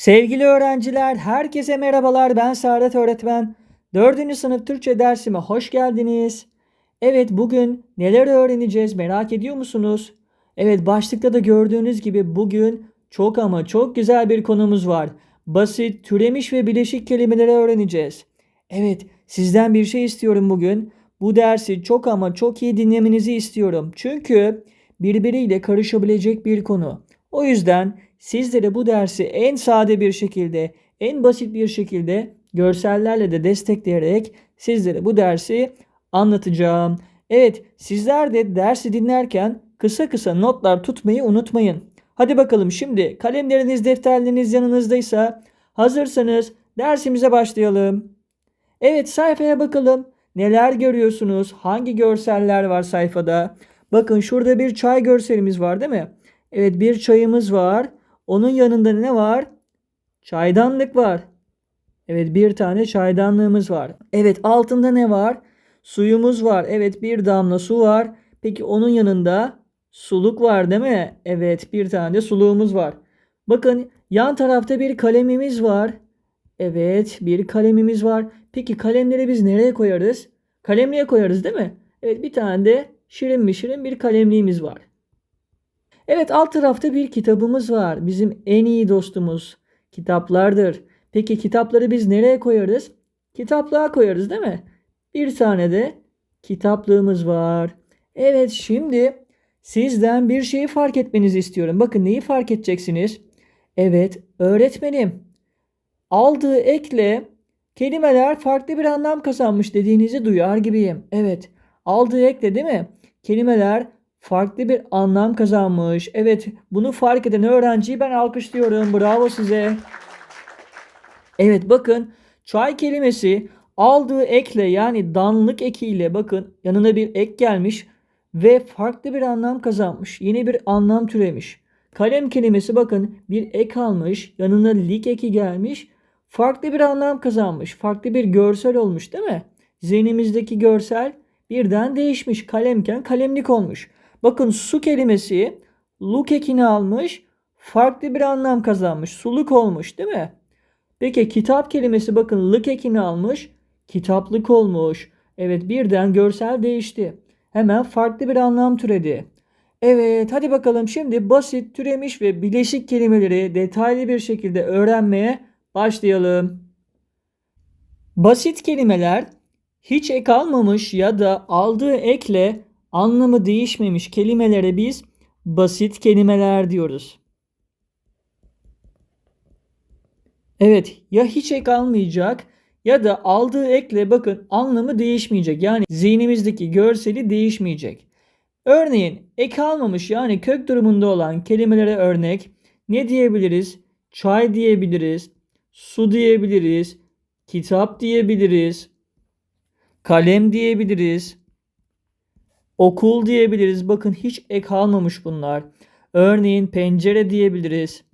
Sevgili öğrenciler, herkese merhabalar. Ben Saadet Öğretmen. 4. sınıf Türkçe dersime hoş geldiniz. Evet, bugün neler öğreneceğiz merak ediyor musunuz? Evet, başlıkta da gördüğünüz gibi bugün çok ama çok güzel bir konumuz var. Basit, türemiş ve bileşik kelimeleri öğreneceğiz. Evet, sizden bir şey istiyorum bugün. Bu dersi çok ama çok iyi dinlemenizi istiyorum. Çünkü birbiriyle karışabilecek bir konu. O yüzden sizlere bu dersi en sade bir şekilde, en basit bir şekilde görsellerle de destekleyerek sizlere bu dersi anlatacağım. Evet, sizler de dersi dinlerken kısa kısa notlar tutmayı unutmayın. Hadi bakalım şimdi kalemleriniz, defterleriniz yanınızdaysa hazırsanız dersimize başlayalım. Evet sayfaya bakalım. Neler görüyorsunuz? Hangi görseller var sayfada? Bakın şurada bir çay görselimiz var değil mi? Evet bir çayımız var. Onun yanında ne var? Çaydanlık var. Evet bir tane çaydanlığımız var. Evet altında ne var? Suyumuz var. Evet bir damla su var. Peki onun yanında suluk var değil mi? Evet bir tane de suluğumuz var. Bakın yan tarafta bir kalemimiz var. Evet bir kalemimiz var. Peki kalemleri biz nereye koyarız? Kalemliğe koyarız değil mi? Evet bir tane de şirin mi şirin bir kalemliğimiz var. Evet alt tarafta bir kitabımız var. Bizim en iyi dostumuz kitaplardır. Peki kitapları biz nereye koyarız? Kitaplığa koyarız değil mi? Bir tane de kitaplığımız var. Evet şimdi sizden bir şeyi fark etmenizi istiyorum. Bakın neyi fark edeceksiniz? Evet öğretmenim. Aldığı ekle kelimeler farklı bir anlam kazanmış dediğinizi duyar gibiyim. Evet aldığı ekle değil mi? Kelimeler farklı bir anlam kazanmış. Evet bunu fark eden öğrenciyi ben alkışlıyorum. Bravo size. Evet bakın çay kelimesi aldığı ekle yani danlık ekiyle bakın yanına bir ek gelmiş ve farklı bir anlam kazanmış. Yeni bir anlam türemiş. Kalem kelimesi bakın bir ek almış yanına lik eki gelmiş farklı bir anlam kazanmış. Farklı bir görsel olmuş değil mi? Zihnimizdeki görsel birden değişmiş. Kalemken kalemlik olmuş. Bakın su kelimesi luk ekini almış. Farklı bir anlam kazanmış. Suluk olmuş değil mi? Peki kitap kelimesi bakın lık ekini almış. Kitaplık olmuş. Evet birden görsel değişti. Hemen farklı bir anlam türedi. Evet hadi bakalım şimdi basit, türemiş ve bileşik kelimeleri detaylı bir şekilde öğrenmeye başlayalım. Basit kelimeler hiç ek almamış ya da aldığı ekle anlamı değişmemiş kelimelere biz basit kelimeler diyoruz. Evet ya hiç ek almayacak ya da aldığı ekle bakın anlamı değişmeyecek. Yani zihnimizdeki görseli değişmeyecek. Örneğin ek almamış yani kök durumunda olan kelimelere örnek ne diyebiliriz? Çay diyebiliriz, su diyebiliriz, kitap diyebiliriz, kalem diyebiliriz, okul diyebiliriz. Bakın hiç ek almamış bunlar. Örneğin pencere diyebiliriz.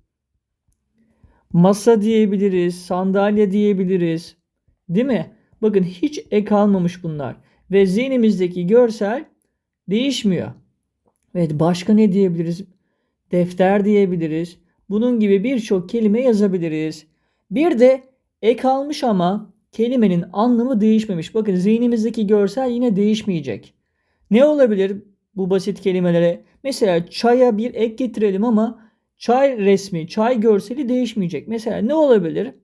Masa diyebiliriz, sandalye diyebiliriz. Değil mi? Bakın hiç ek almamış bunlar. Ve zihnimizdeki görsel değişmiyor. Evet başka ne diyebiliriz? Defter diyebiliriz. Bunun gibi birçok kelime yazabiliriz. Bir de ek almış ama kelimenin anlamı değişmemiş. Bakın zihnimizdeki görsel yine değişmeyecek. Ne olabilir bu basit kelimelere? Mesela çaya bir ek getirelim ama çay resmi, çay görseli değişmeyecek. Mesela ne olabilir?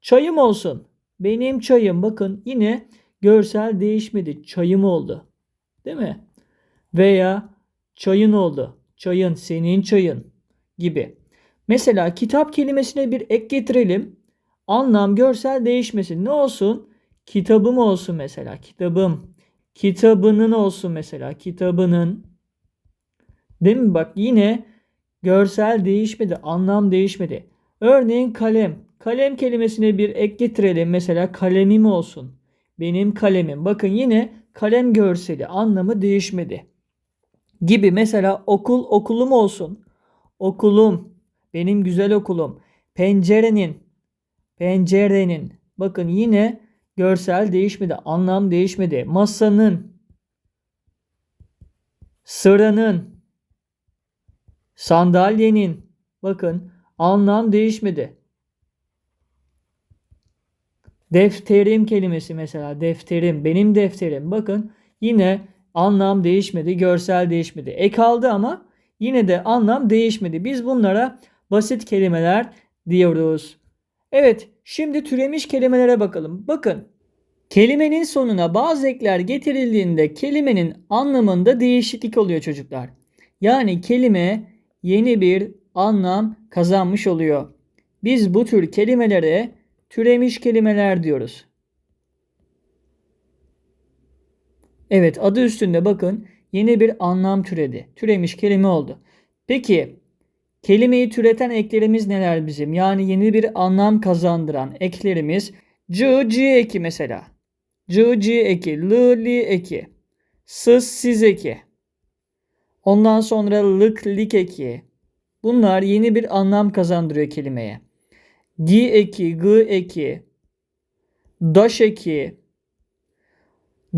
Çayım olsun. Benim çayım. Bakın yine görsel değişmedi. Çayım oldu. Değil mi? Veya çayın oldu. Çayın, senin çayın gibi. Mesela kitap kelimesine bir ek getirelim. Anlam, görsel değişmesin. Ne olsun? Kitabım olsun mesela. Kitabım. Kitabının olsun mesela. Kitabının. Değil mi? Bak yine görsel değişmedi. Anlam değişmedi. Örneğin kalem. Kalem kelimesine bir ek getirelim. Mesela kalemim olsun. Benim kalemim. Bakın yine kalem görseli anlamı değişmedi. Gibi mesela okul okulum olsun. Okulum. Benim güzel okulum. Pencerenin. Pencerenin. Bakın yine Görsel değişmedi. Anlam değişmedi. Masanın, sıranın, sandalyenin. Bakın anlam değişmedi. Defterim kelimesi mesela defterim benim defterim bakın yine anlam değişmedi görsel değişmedi ek aldı ama yine de anlam değişmedi. Biz bunlara basit kelimeler diyoruz. Evet, şimdi türemiş kelimelere bakalım. Bakın, kelimenin sonuna bazı ekler getirildiğinde kelimenin anlamında değişiklik oluyor çocuklar. Yani kelime yeni bir anlam kazanmış oluyor. Biz bu tür kelimelere türemiş kelimeler diyoruz. Evet adı üstünde bakın yeni bir anlam türedi. Türemiş kelime oldu. Peki kelimeyi türeten eklerimiz neler bizim? Yani yeni bir anlam kazandıran eklerimiz c, c eki mesela. C, c eki, l, li eki, sız, siz eki. Ondan sonra lık, lik eki. Bunlar yeni bir anlam kazandırıyor kelimeye. Gi eki, gı eki, daş eki,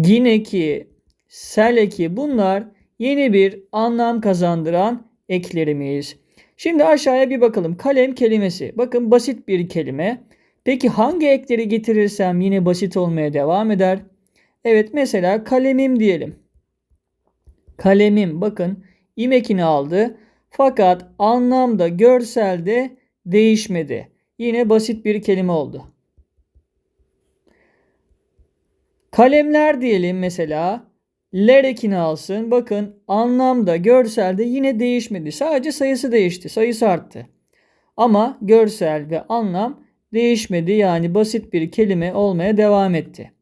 gin eki, sel eki bunlar yeni bir anlam kazandıran eklerimiz. Şimdi aşağıya bir bakalım. Kalem kelimesi. Bakın basit bir kelime. Peki hangi ekleri getirirsem yine basit olmaya devam eder? Evet mesela kalemim diyelim. Kalemim bakın im ekini aldı. Fakat anlamda görselde değişmedi. Yine basit bir kelime oldu. Kalemler diyelim mesela. Ler ekini alsın. Bakın anlamda, görselde yine değişmedi. Sadece sayısı değişti. Sayısı arttı. Ama görsel ve anlam değişmedi. Yani basit bir kelime olmaya devam etti.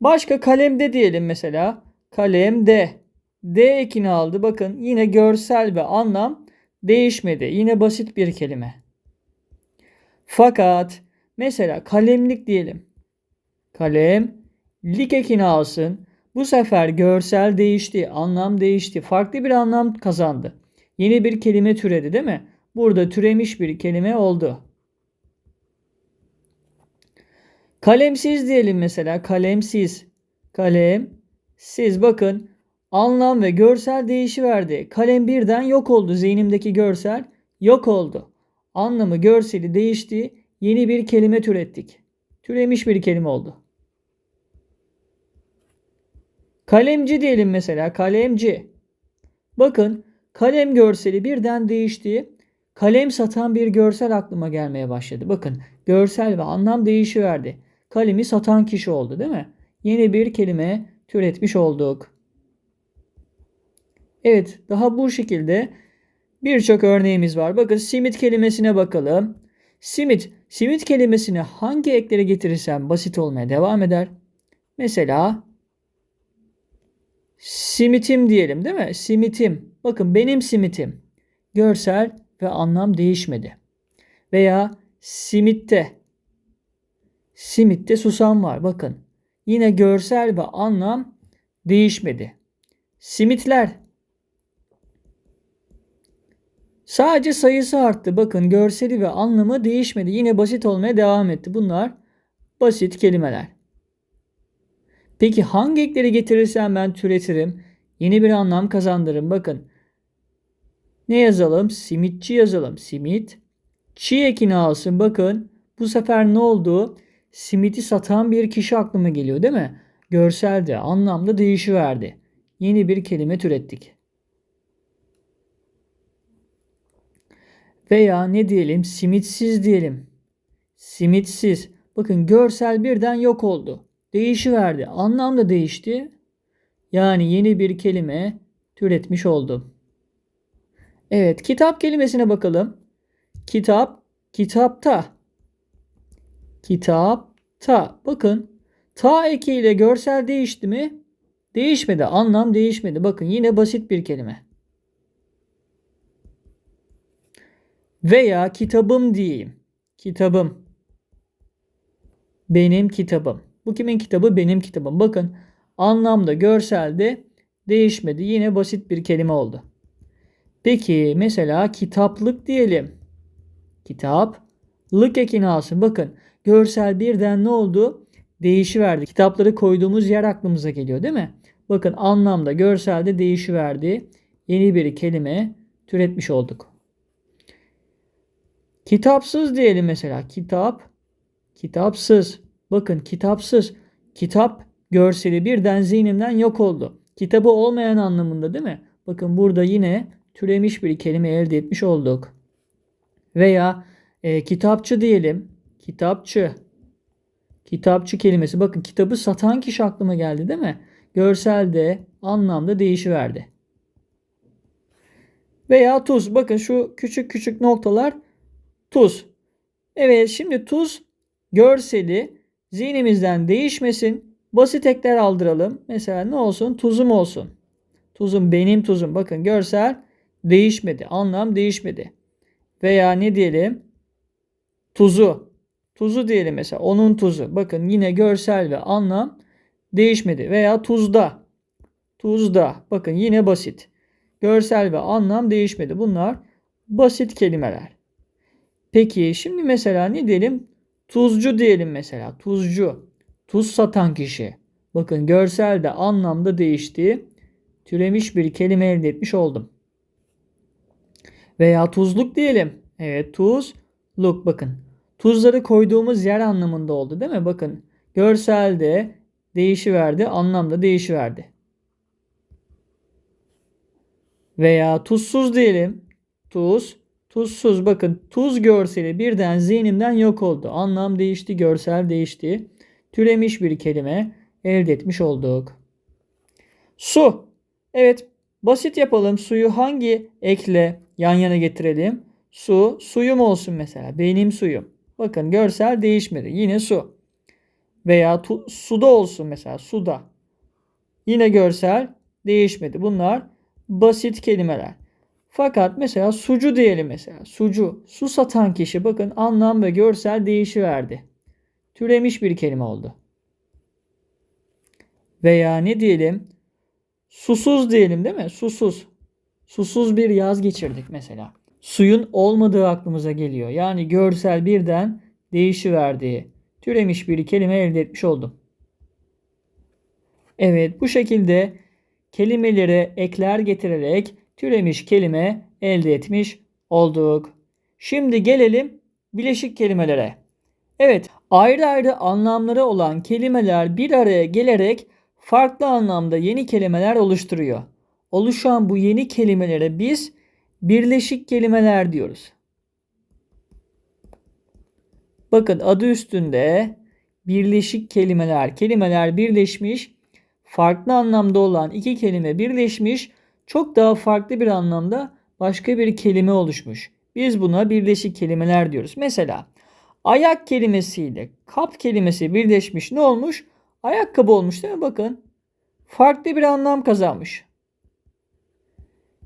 Başka kalemde diyelim mesela. Kalemde. D ekini aldı. Bakın yine görsel ve anlam değişmedi. Yine basit bir kelime. Fakat mesela kalemlik diyelim. Kalem lik ekini alsın. Bu sefer görsel değişti, anlam değişti, farklı bir anlam kazandı. Yeni bir kelime türedi değil mi? Burada türemiş bir kelime oldu. Kalemsiz diyelim mesela. Kalemsiz. Kalem. Siz bakın anlam ve görsel değişiverdi. Kalem birden yok oldu. Zihnimdeki görsel yok oldu. Anlamı, görseli değişti. Yeni bir kelime türettik. Türemiş bir kelime oldu. Kalemci diyelim mesela. Kalemci. Bakın kalem görseli birden değişti. Kalem satan bir görsel aklıma gelmeye başladı. Bakın görsel ve anlam değişiverdi. Kalemi satan kişi oldu değil mi? Yeni bir kelime türetmiş olduk. Evet daha bu şekilde birçok örneğimiz var. Bakın simit kelimesine bakalım. Simit. Simit kelimesine hangi ekleri getirirsem basit olmaya devam eder. Mesela Simitim diyelim değil mi? Simitim. Bakın benim simitim. Görsel ve anlam değişmedi. Veya simitte. Simitte susam var. Bakın. Yine görsel ve anlam değişmedi. Simitler. Sadece sayısı arttı. Bakın görseli ve anlamı değişmedi. Yine basit olmaya devam etti. Bunlar basit kelimeler. Peki hangi ekleri getirirsem ben türetirim? Yeni bir anlam kazandırırım. Bakın. Ne yazalım? Simitçi yazalım. Simit. Çi ekini alsın. Bakın. Bu sefer ne oldu? Simiti satan bir kişi aklıma geliyor değil mi? Görselde, anlamda değişiverdi. Yeni bir kelime türettik. Veya ne diyelim? Simitsiz diyelim. Simitsiz. Bakın görsel birden yok oldu değişiverdi. Anlam da değişti. Yani yeni bir kelime türetmiş oldum. Evet, kitap kelimesine bakalım. Kitap, kitapta. Kitapta. Bakın, ta ekiyle görsel değişti mi? Değişmedi, anlam değişmedi. Bakın yine basit bir kelime. Veya kitabım diyeyim. Kitabım. Benim kitabım. Bu kimin kitabı? Benim kitabım. Bakın anlamda, görselde değişmedi. Yine basit bir kelime oldu. Peki mesela kitaplık diyelim. Kitaplık ekini alsın. Bakın görsel birden ne oldu? Değişiverdi. Kitapları koyduğumuz yer aklımıza geliyor değil mi? Bakın anlamda, görselde değişiverdi. Yeni bir kelime türetmiş olduk. Kitapsız diyelim mesela. Kitap, kitapsız. Bakın kitapsız. Kitap görseli birden zihnimden yok oldu. Kitabı olmayan anlamında değil mi? Bakın burada yine türemiş bir kelime elde etmiş olduk. Veya e, kitapçı diyelim. Kitapçı. Kitapçı kelimesi. Bakın kitabı satan kişi aklıma geldi değil mi? Görselde, anlamda değişiverdi. Veya tuz. Bakın şu küçük küçük noktalar tuz. Evet şimdi tuz görseli zihnimizden değişmesin. Basit ekler aldıralım. Mesela ne olsun? Tuzum olsun. Tuzum benim tuzum. Bakın görsel değişmedi. Anlam değişmedi. Veya ne diyelim? Tuzu. Tuzu diyelim mesela. Onun tuzu. Bakın yine görsel ve anlam değişmedi. Veya tuzda. Tuzda. Bakın yine basit. Görsel ve anlam değişmedi. Bunlar basit kelimeler. Peki şimdi mesela ne diyelim? Tuzcu diyelim mesela. Tuzcu. Tuz satan kişi. Bakın görsel de anlamda değişti. Türemiş bir kelime elde etmiş oldum. Veya tuzluk diyelim. Evet tuzluk bakın. Tuzları koyduğumuz yer anlamında oldu değil mi? Bakın görselde değişiverdi, anlamda değişiverdi. Veya tuzsuz diyelim. Tuz, tuzsuz. Bakın tuz görseli birden zihnimden yok oldu. Anlam değişti, görsel değişti. Türemiş bir kelime elde etmiş olduk. Su. Evet, basit yapalım. Suyu hangi ekle yan yana getirelim? Su, suyum olsun mesela. Benim suyum. Bakın görsel değişmedi. Yine su. Veya tu, suda olsun mesela. Suda. Yine görsel değişmedi. Bunlar basit kelimeler. Fakat mesela sucu diyelim mesela. Sucu. Su satan kişi bakın anlam ve görsel değişiverdi. Türemiş bir kelime oldu. Veya ne diyelim? Susuz diyelim değil mi? Susuz. Susuz bir yaz geçirdik mesela. Suyun olmadığı aklımıza geliyor. Yani görsel birden değişiverdiği, türemiş bir kelime elde etmiş oldum. Evet bu şekilde kelimelere ekler getirerek türemiş kelime elde etmiş olduk. Şimdi gelelim bileşik kelimelere. Evet, ayrı ayrı anlamları olan kelimeler bir araya gelerek farklı anlamda yeni kelimeler oluşturuyor. Oluşan bu yeni kelimelere biz birleşik kelimeler diyoruz. Bakın adı üstünde birleşik kelimeler, kelimeler birleşmiş, farklı anlamda olan iki kelime birleşmiş, çok daha farklı bir anlamda başka bir kelime oluşmuş. Biz buna birleşik kelimeler diyoruz. Mesela ayak kelimesiyle kap kelimesi birleşmiş ne olmuş? Ayakkabı olmuş değil mi? Bakın. Farklı bir anlam kazanmış.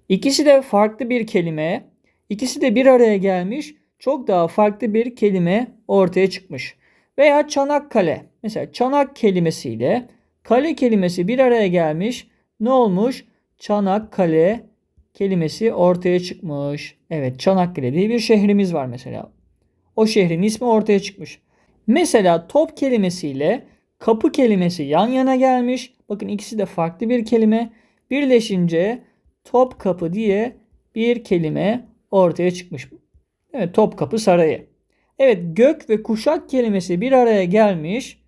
İkisi de farklı bir kelime. İkisi de bir araya gelmiş. Çok daha farklı bir kelime ortaya çıkmış. Veya Çanakkale. Mesela çanak kelimesiyle kale kelimesi bir araya gelmiş. Ne olmuş? Çanakkale kelimesi ortaya çıkmış. Evet Çanakkale diye bir şehrimiz var mesela. O şehrin ismi ortaya çıkmış. Mesela top kelimesiyle kapı kelimesi yan yana gelmiş. Bakın ikisi de farklı bir kelime. Birleşince top kapı diye bir kelime ortaya çıkmış. Evet Topkapı Sarayı. Evet gök ve kuşak kelimesi bir araya gelmiş.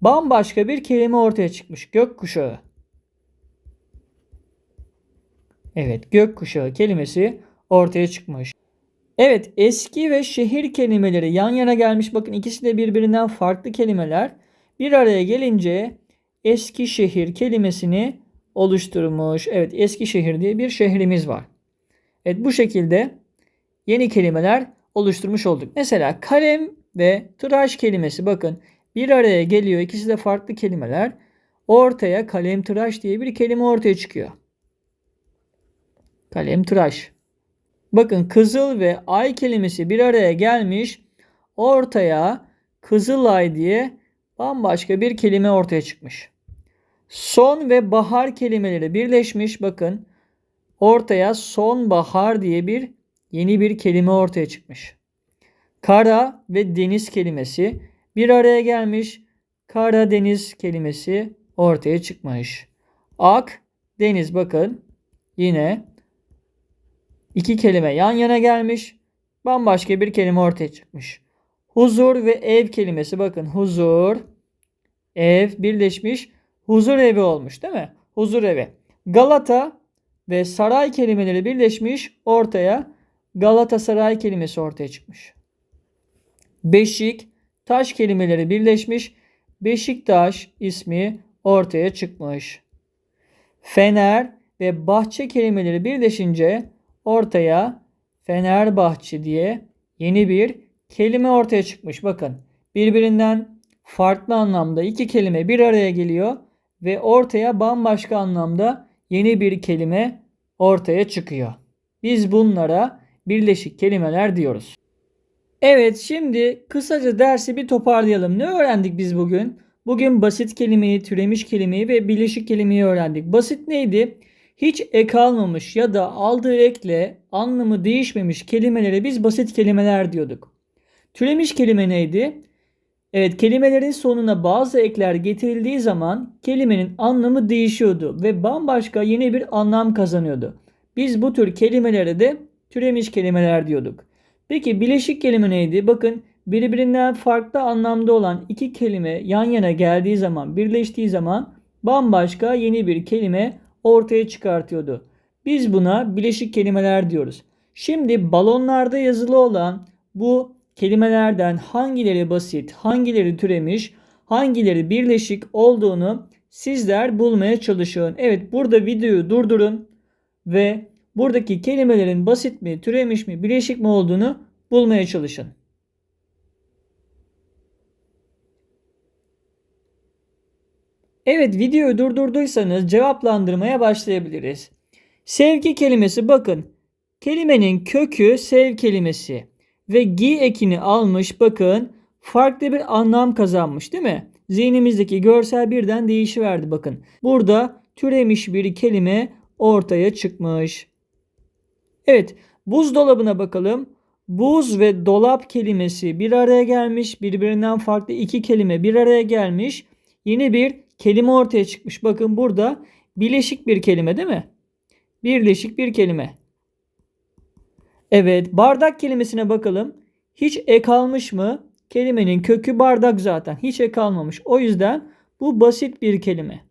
Bambaşka bir kelime ortaya çıkmış. Gök kuşağı. Evet gök kuşağı kelimesi ortaya çıkmış. Evet eski ve şehir kelimeleri yan yana gelmiş. Bakın ikisi de birbirinden farklı kelimeler. Bir araya gelince eski şehir kelimesini oluşturmuş. Evet Eskişehir diye bir şehrimiz var. Evet bu şekilde yeni kelimeler oluşturmuş olduk. Mesela kalem ve tıraş kelimesi bakın bir araya geliyor. İkisi de farklı kelimeler. Ortaya kalem tıraş diye bir kelime ortaya çıkıyor. Kalem tıraş. Bakın kızıl ve ay kelimesi bir araya gelmiş. Ortaya kızılay diye bambaşka bir kelime ortaya çıkmış. Son ve bahar kelimeleri birleşmiş. Bakın ortaya sonbahar diye bir yeni bir kelime ortaya çıkmış. Kara ve deniz kelimesi bir araya gelmiş. Kara deniz kelimesi ortaya çıkmış. Ak, deniz bakın yine iki kelime yan yana gelmiş. Bambaşka bir kelime ortaya çıkmış. Huzur ve ev kelimesi bakın huzur, ev birleşmiş huzur evi olmuş değil mi? Huzur evi. Galata ve saray kelimeleri birleşmiş ortaya Galatasaray kelimesi ortaya çıkmış. Beşik, taş kelimeleri birleşmiş Beşiktaş ismi ortaya çıkmış. Fener ve bahçe kelimeleri birleşince ortaya Fenerbahçe diye yeni bir kelime ortaya çıkmış. Bakın birbirinden farklı anlamda iki kelime bir araya geliyor ve ortaya bambaşka anlamda yeni bir kelime ortaya çıkıyor. Biz bunlara birleşik kelimeler diyoruz. Evet şimdi kısaca dersi bir toparlayalım. Ne öğrendik biz bugün? Bugün basit kelimeyi, türemiş kelimeyi ve birleşik kelimeyi öğrendik. Basit neydi? Hiç ek almamış ya da aldığı ekle anlamı değişmemiş kelimelere biz basit kelimeler diyorduk. Türemiş kelime neydi? Evet kelimelerin sonuna bazı ekler getirildiği zaman kelimenin anlamı değişiyordu ve bambaşka yeni bir anlam kazanıyordu. Biz bu tür kelimelere de türemiş kelimeler diyorduk. Peki bileşik kelime neydi? Bakın birbirinden farklı anlamda olan iki kelime yan yana geldiği zaman, birleştiği zaman bambaşka yeni bir kelime ortaya çıkartıyordu. Biz buna bileşik kelimeler diyoruz. Şimdi balonlarda yazılı olan bu kelimelerden hangileri basit, hangileri türemiş, hangileri birleşik olduğunu sizler bulmaya çalışın. Evet burada videoyu durdurun ve buradaki kelimelerin basit mi, türemiş mi, bileşik mi olduğunu bulmaya çalışın. Evet videoyu durdurduysanız cevaplandırmaya başlayabiliriz. Sevgi kelimesi bakın. Kelimenin kökü sev kelimesi ve gi ekini almış bakın farklı bir anlam kazanmış değil mi? Zihnimizdeki görsel birden değişiverdi bakın. Burada türemiş bir kelime ortaya çıkmış. Evet buzdolabına bakalım. Buz ve dolap kelimesi bir araya gelmiş. Birbirinden farklı iki kelime bir araya gelmiş. Yeni bir kelime ortaya çıkmış. Bakın burada bileşik bir kelime değil mi? Birleşik bir kelime. Evet bardak kelimesine bakalım. Hiç ek almış mı? Kelimenin kökü bardak zaten. Hiç ek almamış. O yüzden bu basit bir kelime.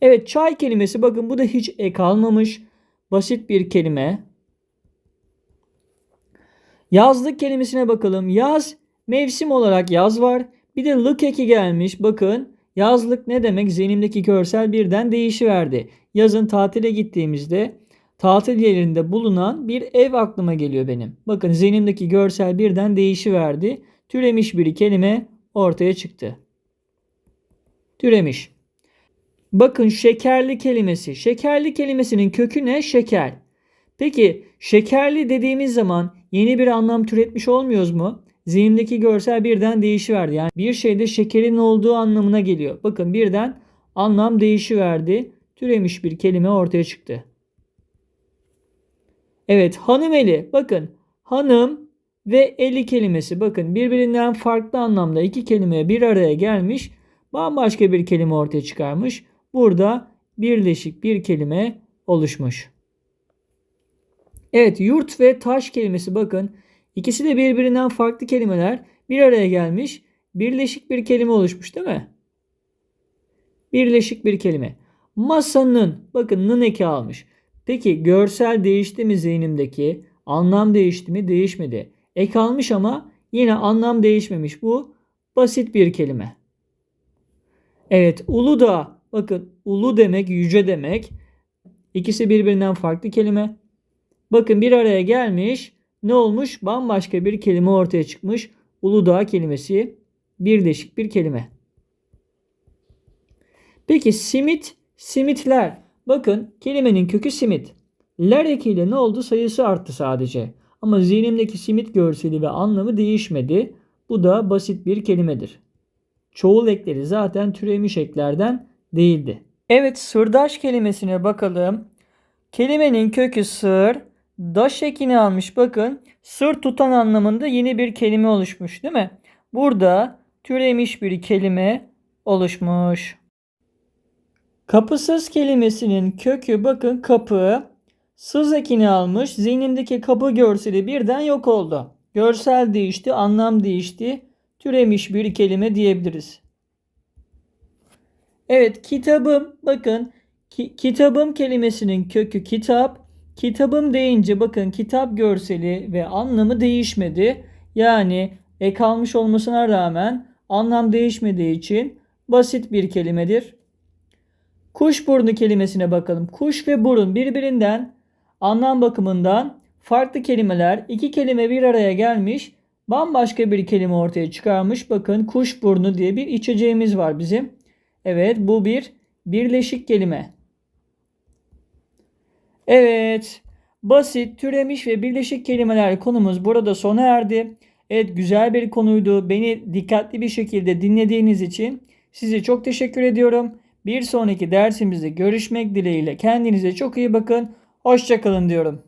Evet çay kelimesi bakın bu da hiç ek almamış. Basit bir kelime. Yazlık kelimesine bakalım. Yaz mevsim olarak yaz var. Bir de lık eki gelmiş. Bakın yazlık ne demek? Zihnimdeki görsel birden değişiverdi. Yazın tatile gittiğimizde tatil yerinde bulunan bir ev aklıma geliyor benim. Bakın zihnimdeki görsel birden değişiverdi. Türemiş bir kelime ortaya çıktı. Türemiş. Bakın şekerli kelimesi. Şekerli kelimesinin kökü ne? Şeker. Peki şekerli dediğimiz zaman yeni bir anlam türetmiş olmuyoruz mu? Zihnimdeki görsel birden değişiverdi. Yani bir şeyde şekerin olduğu anlamına geliyor. Bakın birden anlam değişiverdi. Türemiş bir kelime ortaya çıktı. Evet hanım eli. Bakın hanım ve eli kelimesi. Bakın birbirinden farklı anlamda iki kelime bir araya gelmiş. Bambaşka bir kelime ortaya çıkarmış. Burada birleşik bir kelime oluşmuş. Evet yurt ve taş kelimesi bakın. İkisi de birbirinden farklı kelimeler bir araya gelmiş. Birleşik bir kelime oluşmuş değil mi? Birleşik bir kelime. Masanın bakın nın eki almış. Peki görsel değişti mi zihnimdeki? Anlam değişti mi? Değişmedi. Ek almış ama yine anlam değişmemiş. Bu basit bir kelime. Evet ulu da bakın ulu demek yüce demek. İkisi birbirinden farklı kelime. Bakın bir araya gelmiş. Ne olmuş? Bambaşka bir kelime ortaya çıkmış. Uludağ kelimesi birleşik bir kelime. Peki simit, simitler. Bakın kelimenin kökü simit. Ler ekiyle ne oldu? Sayısı arttı sadece. Ama zihnimdeki simit görseli ve anlamı değişmedi. Bu da basit bir kelimedir. Çoğul ekleri zaten türemiş eklerden değildi. Evet sırdaş kelimesine bakalım. Kelimenin kökü sır, daş ekini almış bakın. Sır tutan anlamında yeni bir kelime oluşmuş değil mi? Burada türemiş bir kelime oluşmuş. Kapısız kelimesinin kökü bakın kapı. Sız ekini almış. Zihnindeki kapı görseli birden yok oldu. Görsel değişti, anlam değişti. Türemiş bir kelime diyebiliriz. Evet, kitabım. Bakın, ki- kitabım kelimesinin kökü kitap. Kitabım deyince bakın kitap görseli ve anlamı değişmedi. Yani e kalmış olmasına rağmen anlam değişmediği için basit bir kelimedir. Kuşburnu kelimesine bakalım. Kuş ve burun birbirinden anlam bakımından farklı kelimeler. iki kelime bir araya gelmiş. Bambaşka bir kelime ortaya çıkarmış. Bakın kuşburnu diye bir içeceğimiz var bizim. Evet bu bir birleşik kelime. Evet. Basit, türemiş ve birleşik kelimeler konumuz burada sona erdi. Evet güzel bir konuydu. Beni dikkatli bir şekilde dinlediğiniz için size çok teşekkür ediyorum. Bir sonraki dersimizde görüşmek dileğiyle kendinize çok iyi bakın. Hoşçakalın diyorum.